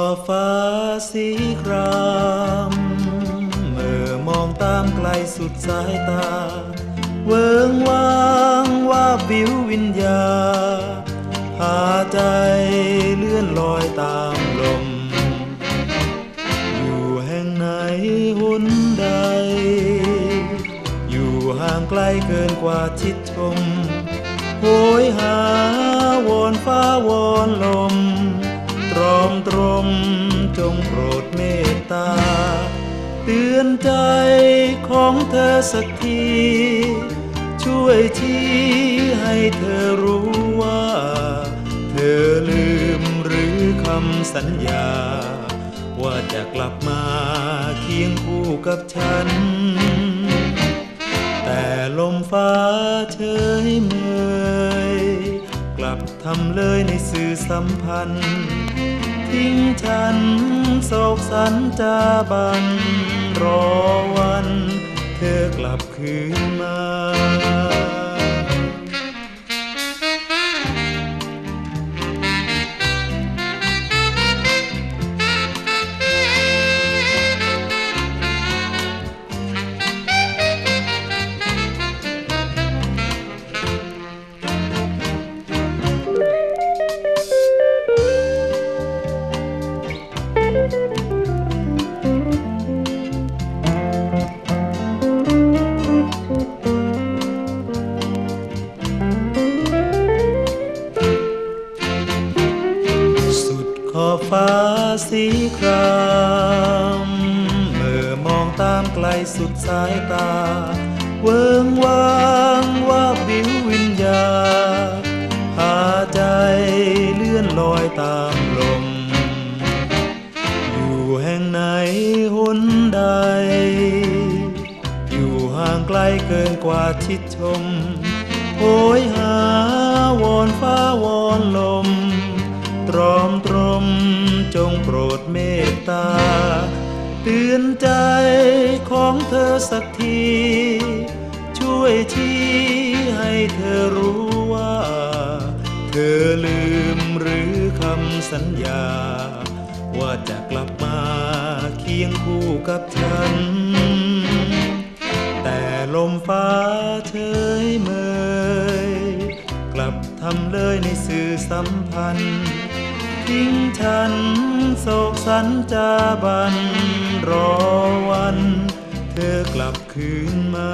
ขอบฟ้าสีครามเมื่อมองตามไกลสุดสายตา เวิงว่างว่าบวิววิญญา หาใจเลื่อนลอยตามลม อยู่แห่งไหนหนใด อยู่ห่างไกลเกินกว่าชิดชมโหยหาวอนฟ้าวอนลม อมตรมจงโปรดเมตตา เตือนใจของเธอสักที ช่วยชี้ให้เธอรู้ว่า เธอลืมหรือคำสัญญา ว่าจะกลับมาเคียงคู่กับฉัน แต่ลมฟ้าเฉยเมยกลับทำเลยในสื่อสัมพันธ์ ทิ้งฉันโศกสันจาบันรอวัน เธอกลับคืน สีครามเมื่อมองตามไกลสุดสายตา เวิงวางว่าบิววิญญา หาใจเลื่อนลอยตามลม อยู่แห่งไหนหนใด อยู่ห่างไกลเกินกว่าชิดชมโหยหาวอนฟ้าวอนลม ตือนใจของเธอสักที ช่วยชี้ให้เธอรู้ว่า เธอลืมหรือคำสัญญา ว่าจะกลับมาเคียงคู่กับฉัน แต่ลมฟ้าเฉยเมย กลับทำเลยในสื่อสัมพันธ์ ทิ้งฉันโศกสันจาบัน รอวัน เธอกลับคืนมา